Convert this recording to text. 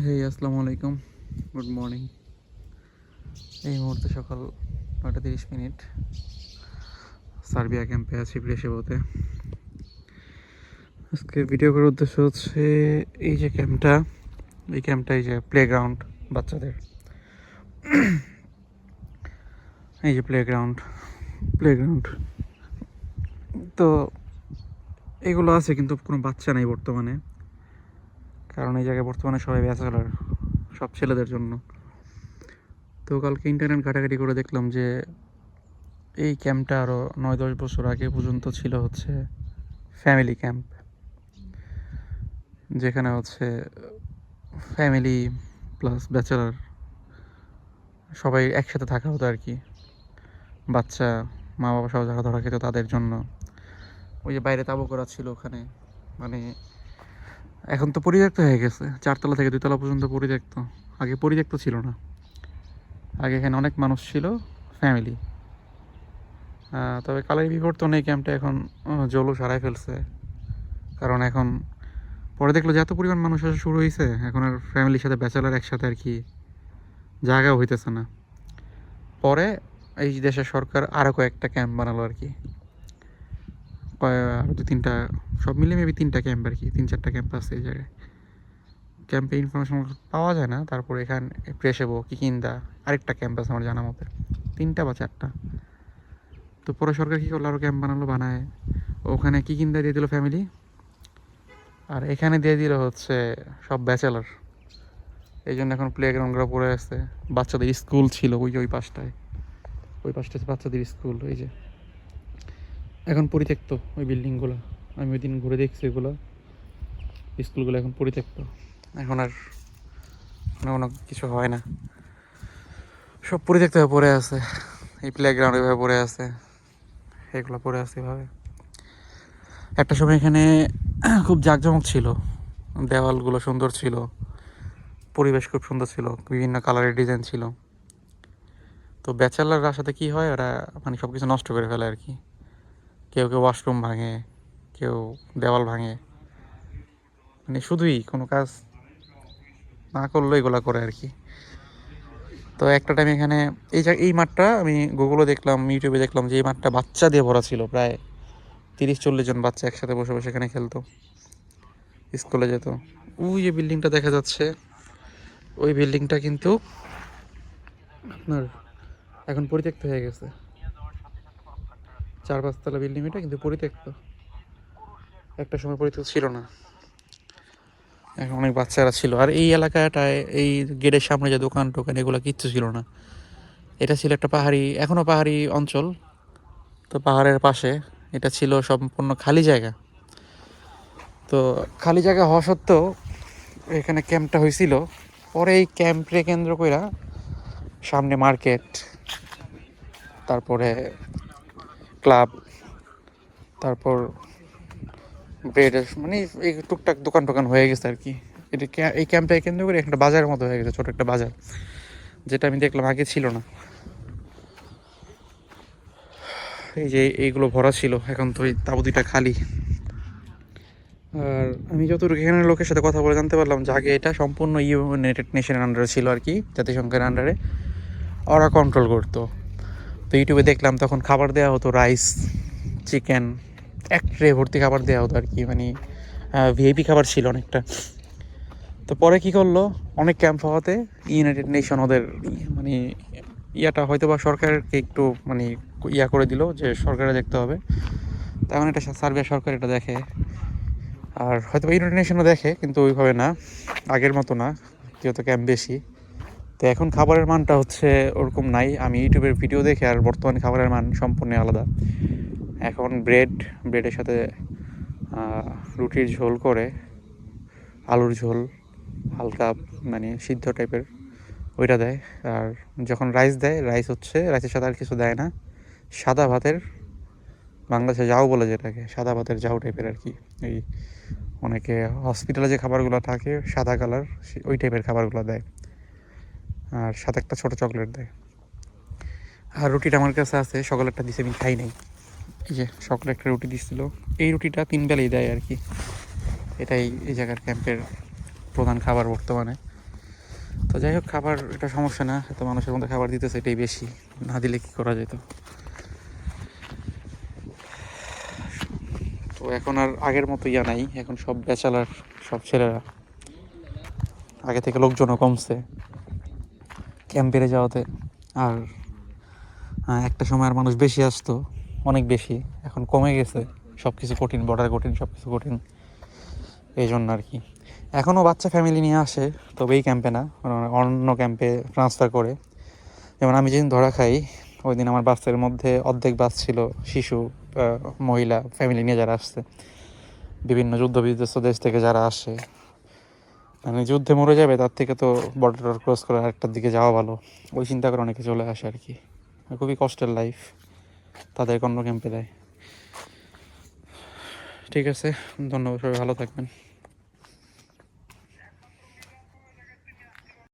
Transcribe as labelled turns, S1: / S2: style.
S1: হেই আসসালামু আলাইকুম। Good morning এই মুহূর্তে সকাল নয়টা তিরিশ মিনিট। সার্বিয়া ক্যাম্পে আছি ব্রেসেবোতে আজকে ভিডিও করার উদ্দেশ্য হচ্ছে এই যে ক্যাম্পটা, এই ক্যাম্পটা এই যে প্লেগ্রাউন্ড বাচ্চাদের। এই যে প্লেগ্রাউন্ড প্লেগ্রাউন্ড তো এগুলো আছে কিন্তু কোনো বাচ্চা নাই বর্তমানে। কারণ এই জায়গায় বর্তমানে সবাই ব্যাচেলার সব ছেলেদের জন্য। তো কালকে ইন্টারনেট ঘাটাঘাটি করে দেখলাম যে এই ক্যাম্পটা আরও নয় দশ বছর আগে পর্যন্ত ছিল হচ্ছে ফ্যামিলি ক্যাম্প যেখানে হচ্ছে ফ্যামিলি প্লাস ব্যাচেলার সবাই একসাথে থাকা হতো আর কি। বাচ্চা মা বাবা সহ যারা ধরা খেত তাদের জন্য। ওই যে বাইরে তাবু করা ছিল ওখানে মানে এখন তো পরিত্যক্ত হয়ে গেছে। চারতলা থেকে দুতলা পর্যন্ত পরিত্যক্ত। আগে পরিত্যক্ত ছিল না। আগে এখানে অনেক মানুষ ছিল ফ্যামিলি তবে কালের বিবর্তনে এই ক্যাম্পটা এখন জলও সারাই ফেলছে। কারণ এখন পরে দেখল যে এত পরিমাণ মানুষ আসা শুরু হয়েছে এখন আর ফ্যামিলির সাথে ব্যাচেলার একসাথে আর কি জায়গাও হইতেছে না। পরে এই দেশের সরকার আরও কয়েকটা ক্যাম্প বানালো আর কি। দু তিনটা, সব মিলে মেবি তিনটা ক্যাম্প আর কি, তিন, চারটা ক্যাম্প আছে এই জায়গায়। ক্যাম্পে ইনফরমেশন পাওয়া যায় না, তারপরে এখানে প্রেসেবো কিকিন্দা আরেকটা ক্যাম্প আছে আমার জানা মতে। তিনটা বা চারটা। তো পরে সরকার কী করল আরও ক্যাম্প বানালো, বানায়। ওখানে কিকিন্দা দিয়ে দিল ফ্যামিলি আর এখানে দিয়ে দিল হচ্ছে সব ব্যাচেলার এই জন্য এখন প্লে গ্রাউন্ডগুলো পড়ে আছে। বাচ্চাদের স্কুল ছিল ওই যে ওই পাশটায়। ওই পাশটায় বাচ্চাদের স্কুল এই যে। এখন পরিত্যক্ত ওই বিল্ডিংগুলো। আমি ওই দিন ঘুরে দেখছি এগুলো। স্কুলগুলো এখন পরিত্যক্ত। এখন আর কোনো কিছু হয় না। সব পরিত্যক্ত হয়ে পড়ে আছে। এই প্লে গ্রাউন্ড এভাবে পড়ে আছে। এগুলো পড়ে আছে এভাবে। একটা সময় এখানে খুব জাঁকজমক ছিল। দেওয়ালগুলো সুন্দর ছিল। পরিবেশ খুব সুন্দর ছিল। বিভিন্ন কালারের ডিজাইন ছিল। তো ব্যাচেলাররা সাথে কি হয়? ওরা মানে সব কিছু নষ্ট করে ফেলে আর কি। কেউ কেউ ওয়াশরুম ভাঙে, কেউ দেওয়াল ভাঙে। মানে শুধুই কোনো কাজ না করলেও এগুলো করে আর কি। তো একটা টাইম এখানে এই এই মাঠটা আমি গুগলে দেখলাম ইউটিউবে দেখলাম যে এই মাঠটা বাচ্চা দিয়ে ভরা ছিল, প্রায় তিরিশ চল্লিশ জন বাচ্চা একসাথে বসে বসে এখানে খেলতো, স্কুলে যেত। ওই যে বিল্ডিংটা দেখা যাচ্ছে, ওই বিল্ডিংটা কিন্তু আপনার এখন পরিত্যক্ত হয়ে গেছে। চার পাঁচতলা বিল্ডিং এটা কিন্তু পরিত্যক্ত। একটা সময় পরিত্যক্ত ছিল না। এখন অনেক বাচ্চারা ছিল। আর এই এলাকাটায়, এই গেটের সামনে যে দোকান টোকান, এগুলো কিচ্ছু ছিল না। এটা ছিল একটা পাহাড়ি এখনও পাহাড়ি অঞ্চল। তো পাহাড়ের পাশে এটা ছিল সম্পূর্ণ খালি জায়গা। তো খালি জায়গা হওয়া সত্ত্বেও এখানে ক্যাম্পটা হয়েছিল। পরে এই ক্যাম্পে কেন্দ্র কইরা সামনে মার্কেট, তারপরে ক্লাব, তারপর ব্রেড মানে এই টুকটাক দোকান টোকান হয়ে গেছে আর কি। এটা এই ক্যাম্পটাকে কেন্দ্র করে একটা বাজারের মতো হয়ে গেছে, ছোট একটা বাজার, যেটা আমি দেখলাম আগে ছিল না। এই যে এইগুলো ভরা ছিল, এখন তো এই তাবু দুইটা খালি। আর আমি যতটুকু এখানের লোকের সাথে কথা বলে জানতে পারলাম যে আগে এটা সম্পূর্ণ ইউনাইটেড নেশনের আন্ডারে ছিল আর কি, জাতিসংঘের আন্ডারে ওরা কন্ট্রোল করতো। তো ইউটিউবে দেখলাম তখন খাবার দেওয়া হতো রাইস চিকেন এক ট্রে ভর্তি খাবার দেওয়া হতো আর কি মানে ভিআইপি খাবার ছিল অনেকটা। তো পরে কি করল, অনেক ক্যাম্প হওয়াতে ইউনাইটেড নেশন ওদের মানে ইয়াটা হয়তো বা সরকারকে একটু মানে ইয়া করে দিল যে সরকারে দেখতে হবে। তেমন এটা সার্বিয়া সরকার এটা দেখে। আর হয়তো বা ইউনাইটেড নেশনও দেখে, কিন্তু ওইভাবে না, আগের মতো না, যেহেতু ক্যাম্প বেশি। তো এখন খাবারের মানটা হচ্ছে ওরকম নাই। আমি ইউটিউবের ভিডিও দেখে আর বর্তমানে খাবারের মান সম্পূর্ণ আলাদা। এখন ব্রেড, ব্রেডের সাথে রুটির ঝোল করে, আলুর ঝোল, হালকা মানে সিদ্ধ টাইপের ওইটা দেয়। আর যখন রাইস দেয়, রাইস হচ্ছে, রাইসের সাথে আর কিছু দেয় না। সাদা ভাতের, বাংলাদেশে যাও বলে যেটাকে, সাদা ভাতের যাও টাইপের আর কি। এই অনেকে হসপিটালে যে খাবারগুলো থাকে, সাদা কালার ওই টাইপের খাবারগুলো দেয়। আর সাথে একটা ছোটো চকলেট দেয়। আর রুটিটা আমার কাছে আছে, সকালেরটা দিছে, আমি খাই নাই। এই যে সকালে একটা রুটি দিছিল। এই রুটিটা তিন বেলাই দেয় আর কি। এটাই এই জায়গার ক্যাম্পের প্রধান খাবার বর্তমানে। তো যাই হোক, খাবার, এটা সমস্যা না, এত মানুষের মধ্যে খাবার দিতেছে, এটাই বেশি। না দিলে কি করা যেত? তো এখন আর আগের মতো ইয়া নাই, এখন সব ব্যাচেলার, সব ছেলেরা। আগে থেকে লোকজনও কমছে। ক্যাম্প বেড়ে যাওয়াতে আর একটা সময় আর মানুষ বেশি আসতো, অনেক বেশি। এখন কমে গেছে সব কিছু কঠিন বর্ডার কঠিন সব কিছু কঠিন। এই জন্য আর কি। এখনও বাচ্চা ফ্যামিলি নিয়ে আসে, তবে এই ক্যাম্পে না মানে অন্য ক্যাম্পে ট্রান্সফার করে। যেমন আমি যেদিন ধরা খাই ওই দিন আমার বাসের মধ্যে অর্ধেক বাস ছিল, শিশু মহিলা ফ্যামিলি নিয়ে যারা আসছে। বিভিন্ন যুদ্ধ বিধ্বস্ত দেশ থেকে যারা আসে মানে যুদ্ধে মরে যাবে, তার থেকে তো বর্ডার ক্রস করে আরেকটার দিকে যাওয়া ভালো। ওই চিন্তা করে অনেকে চলে আসে আর কি। খুবই কষ্টের লাইফ তাদের অন্য ক্যাম্পে দেয়। ঠিক আছে, ধন্যবাদ সবাই, ভালো থাকবেন।